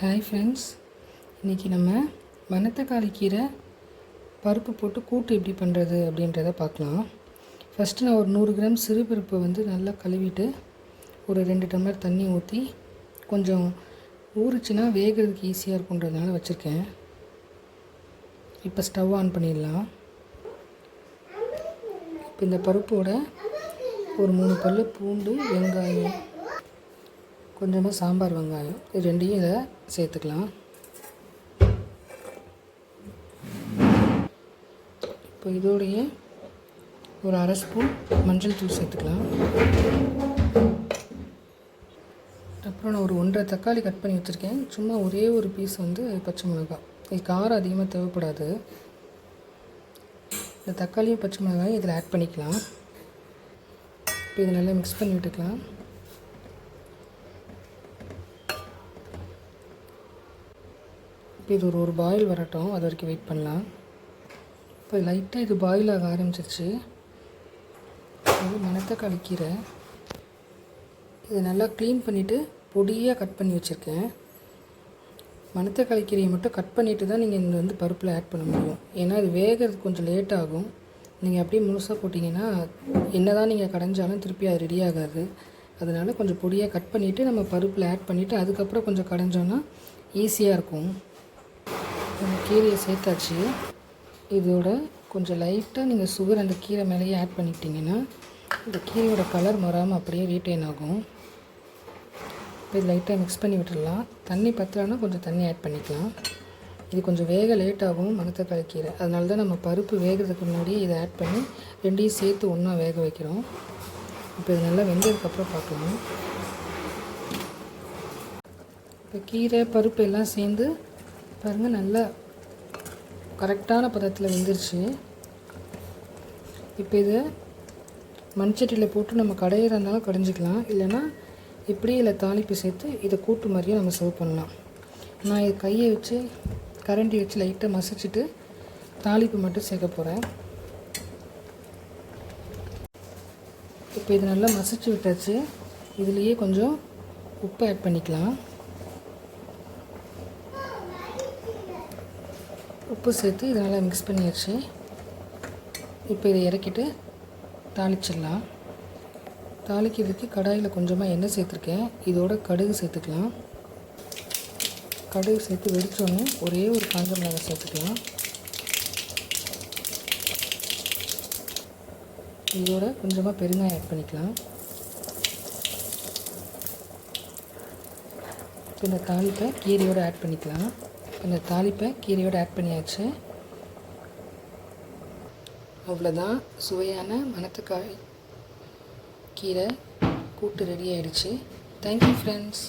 Hi friends இன்றைக்கி நம்ம மணத்தக்காளி கீரை பருப்பு போட்டு கூட்டு எப்படி பண்ணுறது அப்படின்றத பார்க்கலாம். ஃபஸ்ட்டு நான் ஒரு நூறு கிராம் சிறுபருப்பை வந்து நல்லா கழுவிட்டு ஒரு ரெண்டு டம்ளர் தண்ணி ஊற்றி கொஞ்சம் ஊறுச்சுன்னா வேகிறதுக்கு ஈஸியாக இருக்குன்றதுனால வச்சுருக்கேன். இப்போ ஸ்டவ் ஆன் பண்ணிடலாம். இப்போ இந்த பருப்போட ஒரு மூணு பல்லு பூண்டு வெங்காயம் கொஞ்சமாக சாம்பார் வெங்காயம் இது ரெண்டையும் இதை சேர்த்துக்கலாம். இப்போ இதோடைய ஒரு அரை ஸ்பூன் மஞ்சள் தூள் சேர்த்துக்கலாம். அப்புறம் நான் ஒரு ஒன்றரை தக்காளி கட் பண்ணி வச்சுருக்கேன். சும்மா ஒரே ஒரு பீஸ் வந்து பச்சை மிளகாய். இது காரம் அதிகமாக தேவைப்படாது. இந்த தக்காளியும் பச்சை மிளகாயும் இதில் ஆட் பண்ணிக்கலாம். இப்போ இதை நல்லா மிக்ஸ் பண்ணி விட்டுக்கலாம். இப்போ இது ஒரு ஒரு பாயில் வரட்டும். அது வரைக்கும் வெயிட் பண்ணலாம். இப்போ லைட்டாக இது பாயில் ஆக ஆரம்பிச்சிருச்சு. இது மணத்தக்காளி கீரை. இதை நல்லா க்ளீன் பண்ணிவிட்டு பொடியாக கட் பண்ணி வச்சுருக்கேன். மணத்தக்காளி கீரையை மட்டும் கட் பண்ணிவிட்டு தான் நீங்கள் இந்த வந்து பருப்பில் ஆட் பண்ண முடியும். ஏன்னா இது வேகிறதுக்கு கொஞ்சம் லேட் ஆகும். நீங்கள் அப்படியே முழுசாக போட்டிங்கன்னா என்ன தான் நீங்கள் கடைஞ்சாலும் திருப்பி அது ரெடி ஆகாது. அதனால் கொஞ்சம் பொடியாக கட் பண்ணிவிட்டு நம்ம பருப்பில் ஆட் பண்ணிவிட்டு அதுக்கப்புறம் கொஞ்சம் கடைஞ்சோன்னா ஈஸியாக இருக்கும். நம்ம கீரையை சேர்த்தாச்சு. இதோட கொஞ்சம் லைட்டாக நீங்கள் சுகர் அந்த கீரை மேலேயே ஆட் பண்ணிட்டீங்கன்னா இந்த கீரையோட கலர் மறாமல் அப்படியே ரீட்டைன் ஆகும். இப்போ இது லைட்டாக மிக்ஸ் பண்ணி விட்டுடலாம் தண்ணி பத்தலைன்னா கொஞ்சம் தண்ணி ஆட் பண்ணிக்கலாம். இது கொஞ்சம் வேக லேட் ஆகும் மணத்தக்காளி கீரை. அதனால தான் நம்ம பருப்பு வேகிறதுக்கு முன்னாடியே இதை ஆட் பண்ணி ரெண்டையும் சேர்த்து ஒன்றா வேக வைக்கிறோம். இப்போ இது நல்லா வெந்ததுக்கப்புறம் பார்க்கலாம். இப்போ கீரை பருப்பு எல்லாம் சேர்ந்து பாருங்கள் நல்லா கரெக்டான பதத்தில் வெந்துருச்சு. இப்போ இதை மண்சட்டியில் போட்டு நம்ம கடையிறதுனால கடைஞ்சிக்கலாம். இல்லைன்னா இப்படி இல்லை தாளிப்பு சேர்த்து இதை கூட்டு மாதிரியும் நம்ம சர்வ் பண்ணலாம். நான் இது கையை வச்சு கரண்டி வச்சு லைட்டாக மசிச்சுட்டு தாளிப்பு மட்டும் சேர்க்க போகிறேன் இப்போ இது நல்லா மசிச்சு விட்டாச்சு. இதுலேயே கொஞ்சம் உப்பு ஆட் பண்ணிக்கலாம். உப்பு சேர்த்து இது நல்லா மிக்ஸ் பண்ணியாச்சு. இப்போ இதை இறக்கிட்டு தாளிச்சிடலாம். தாளிக்கிறதுக்கு கடாயில் கொஞ்சமாக எண்ணெய் சேர்த்துருக்கேன். இதோட கடுகு சேர்த்துக்கலாம். கடுகு சேர்த்து வெடித்தோடனே ஒரே ஒரு காஞ்ச மிளகாய் சேர்த்துக்கலாம். இதோட கொஞ்சமாக பெருங்காயம் ஆட் பண்ணிக்கலாம். இப்போ இந்த தாளிப்பை கீரையோடு ஆட் பண்ணிக்கலாம். இந்த தாளிப்பை கீரையோடு ஆட் பண்ணியாச்சு. அவ்வளோதான் சுவையான மணத்துக்காய் கீரை கூட்டு ரெடி ஆயிடுச்சு. Thank you friends